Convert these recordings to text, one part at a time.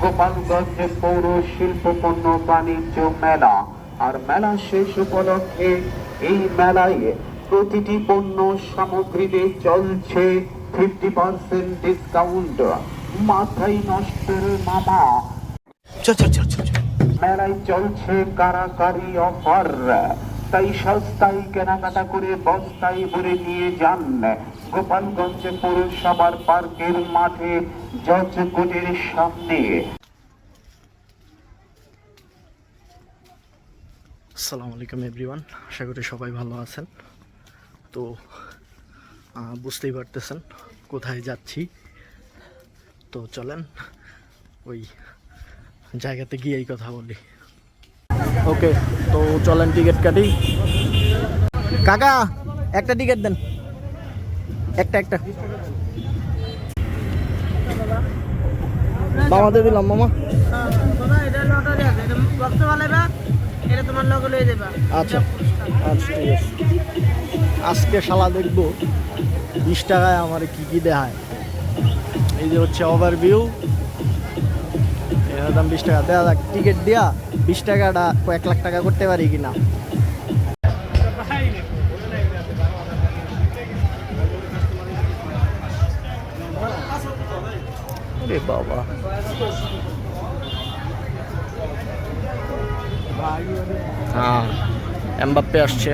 গোপালগঞ্জ পৌর শিল্প পণ্য বাণিজ্য মেলা। আর মেলা শেষ উপলক্ষে এই মেলায় প্রতিটি পণ্য সামগ্রীতে চলছে ফিফটি পার্সেন্ট ডিসকাউন্ট মাথায় নষ্টের মামা। মেলায় চলছে কারাকারি অফার। তাই সস্তায় কেনাকাটা করে বস্তায় ভরে নিয়ে যান। গোপালগঞ্জ পৌরসভার পার্কের মাঠে জজ সামনে। আসসালামু আলাইকুম এভরিওয়ান আশা করি সবাই ভালো আছেন। তো বুঝতেই পারতেছেন কোথায় যাচ্ছি। তো চলেন, ওই জায়গাতে গিয়েই কথা বলি। ওকে, তো চলেন টিকিট কাটি। কাকা, একটা টিকিট দেন। একটা একটা। মামাতে দিলাম, মামা। আচ্ছা আচ্ছা আজকে শালা দেখব, বিশ টাকায় আমার কি কি দেখায়। এই যে হচ্ছে ওভারভিউ এর দাম বিশ টাকা। দেওয়া যাক, টিকিট দিয়া বিশ টাকাটা কয়েক লাখ টাকা করতে পারি কিনা বাবা। হ্যাঁ এমবাপ্পে আসছে।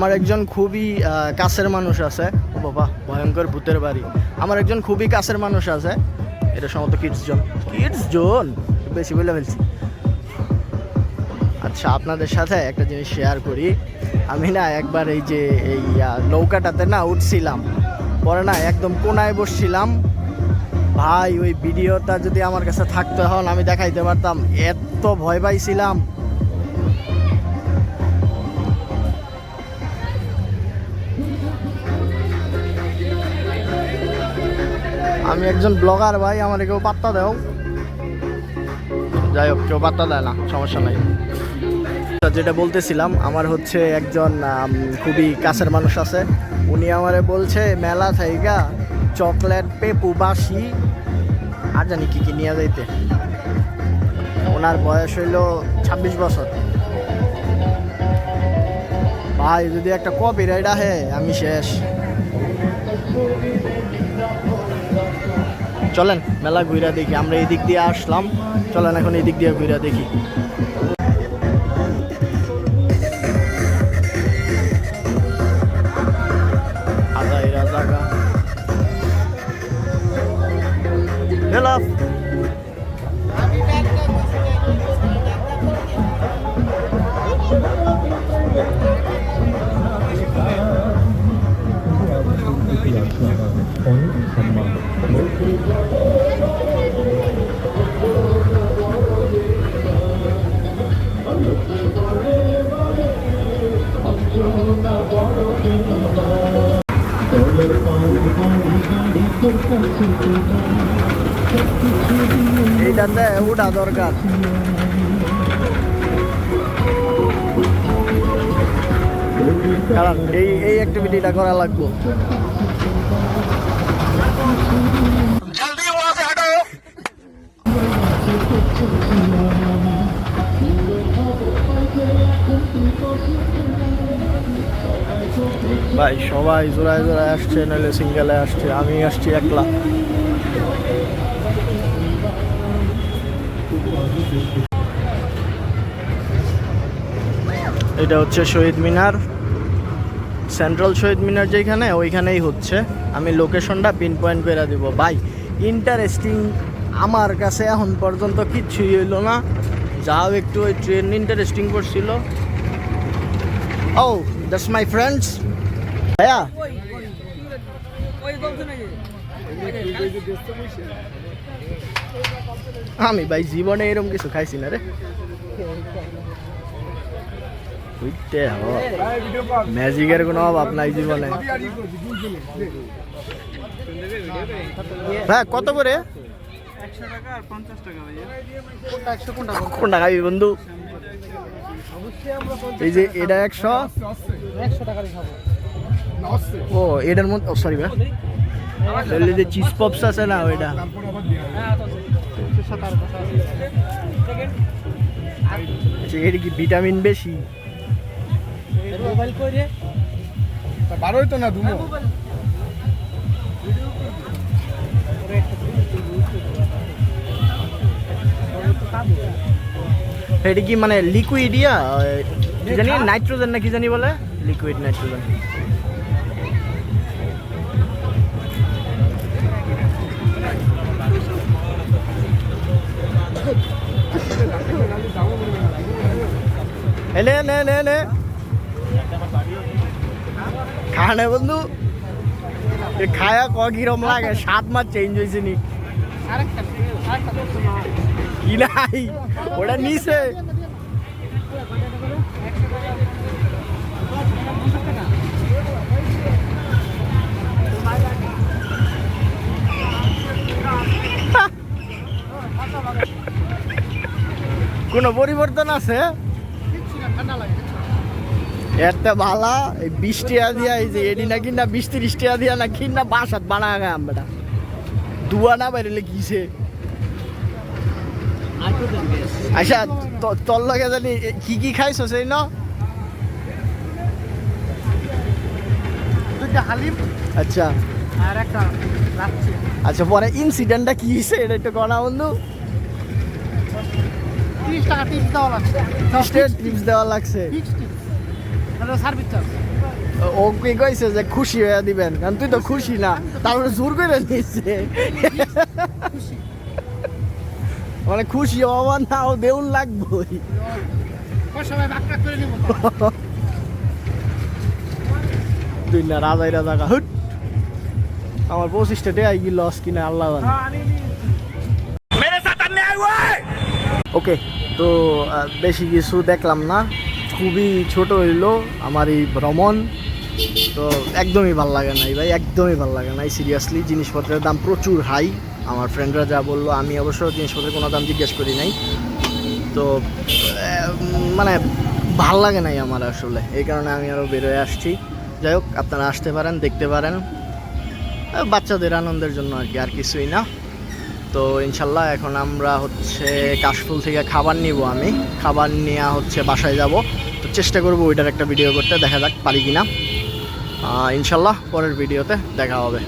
আমার একজন খুবই কাছের মানুষ আছে। ও বাবা, ভয়ঙ্কর ভূতের বাড়ি। আমার একজন খুবই কাছের মানুষ আছে। এটা সম্ভবত কিডস জোন কিডস জোন বেশি বলে ফেলছি। আচ্ছা আপনাদের সাথে একটা জিনিস শেয়ার করি। আমি না একবার এই যে, এই নৌকাটাতে না উঠছিলাম। পরে না একদম কোনায় বসছিলাম। ভাই, ওই ভিডিওটা যদি আমার কাছে থাকতে হন আমি দেখাইতে পারতাম। এত ভয় পাইছিলাম। আমি একজন ব্লগার ভাই, আমার কেউ পাত্তা দাও। যাই হোক, কেউ পাত্তা দেয় না, সমস্যা নাই। যেটা বলতেছিলাম, আমার হচ্ছে একজন খুবই কাছের মানুষ আছে। উনি আমারে বলছে, মেলা থাইগা, চকলেট পেপু বাসি। আর জানি কি কি নিয়ে যাইতে। ওনার বয়স হইল ছাব্বিশ বছর। ভাই, যদি একটা কপি রাইড আহে আমি শেষ। চলেন, মেলা ঘুরা দেখি, আমরা এই দিক দিয়ে আসলাম, চলেন এখন এই দিক দিয়ে ঘুরা দেখি। এইটাতে উঠা দরকার। কারণ এই এই অ্যাক্টিভিটিটা করা লাগবে। ভাই, সবাই জোড়ায় জোড়ায় আসছে নইলে সিঙ্গেলে আসছে। আমি আসছি একলা। এটা হচ্ছে শহীদ মিনার সেন্ট্রাল শহীদ মিনার যেখানে ওইখানেই হচ্ছে আমি লোকেশনটা পিন পয়েন্ট করে দিব ভাই ইন্টারেস্টিং আমার কাছে এখন পর্যন্ত কিচ্ছুই হইল না যাও একটু ওই ট্রেন ইন্টারেস্টিং করছিল ও দ্যাটস মাই ফ্রেন্ডস ভাইয়া ওই ওই ওই বলছো নাকি আমি ভাই জীবনে এরকম কিছু খাইছি না রে। বুঝতে ম্যাজিকের কোনো অভাব নাই জীবনে। হ্যাঁ কত করে? কোনটা খাবি বন্ধু? এই যে এটা একশো। ও এটার মধ্যে সরি ভাই। তাহলে যে চিজ পপস আছে না ওইটা। আচ্ছা, এর কি ভিটামিন বেশি? বারোই তো না দুমো এটা কি মানে লিকুইড ইয়া? জানি নাইট্রোজেন না কি জানি বলে? লিকুইড নাইট্রোজেন এনে নে নে নে খানে বন্ধু এ খায়া ক কিরম লাগে সাত মাস চেঞ্জ হয়েছে নি কি নাই ওটা নিছে কোনো পরিবর্তন আছে? একটা ভালা এই বিশ টিয়া দিয়া এই যে এডি না কিনা বিশ তিরিশ টিয়া দিয়া না কিনা বাসাত বানা গে আমরা দুয়া না বাইরে কিসে? আচ্ছা তোর লগে জানি কি কি খাইছো সেই ন? হালিম। আচ্ছা। আর একটা আচ্ছা পরে ইনসিডেন্টটা কি হয়েছে এটা একটু কনা বন্ধু। তিরিশ টাকা টিপস দেওয়া লাগছে। টিপস দেওয়া লাগছে। সার্ভিস চার্জ ও কি কইছে যে খুশি হয়ে দিবেন? কারণ তুই তো খুশি। না। তারপরে জোর করে দিচ্ছে মানে খুশি হওয়া লাগবই। ভাগ করে নিব তুই না রাজাই রাজা হুট। আমার পঁচিশটা টাকা কি লস কিনা আল্লাহ ওকে তো আহ, বেশি কিছু দেখলাম না। খুবই ছোট হইল আমার এই ভ্রমণ। তো একদমই ভালো লাগে নাই ভাই, একদমই ভালো লাগে নাই সিরিয়াসলি জিনিসপত্রের দাম প্রচুর হাই আমার ফ্রেন্ডরা যা বলল, আমি অবশ্য জিনিসপত্রের কোনো দাম জিজ্ঞেস করি নাই। তো মানে ভালো লাগে নাই আমার আসলে, এই কারণে আমি আরও বেরোয় আসছি। যাই হোক, আপনারা আসতে পারেন, দেখতে পারেন। বাচ্চাদের আনন্দের জন্য আর কি, আর কিছুই না। তো ইনশাল্লাহ এখন আমরা হচ্ছে কাশফুল থেকে খাবার নিব আমি। খাবার নেওয়া হচ্ছে বাসায় যাব। তো চেষ্টা করব ওইটার একটা ভিডিও করতে, দেখা যাক পারি কিনা। ইনশাল্লাহ পরের ভিডিওতে দেখা হবে।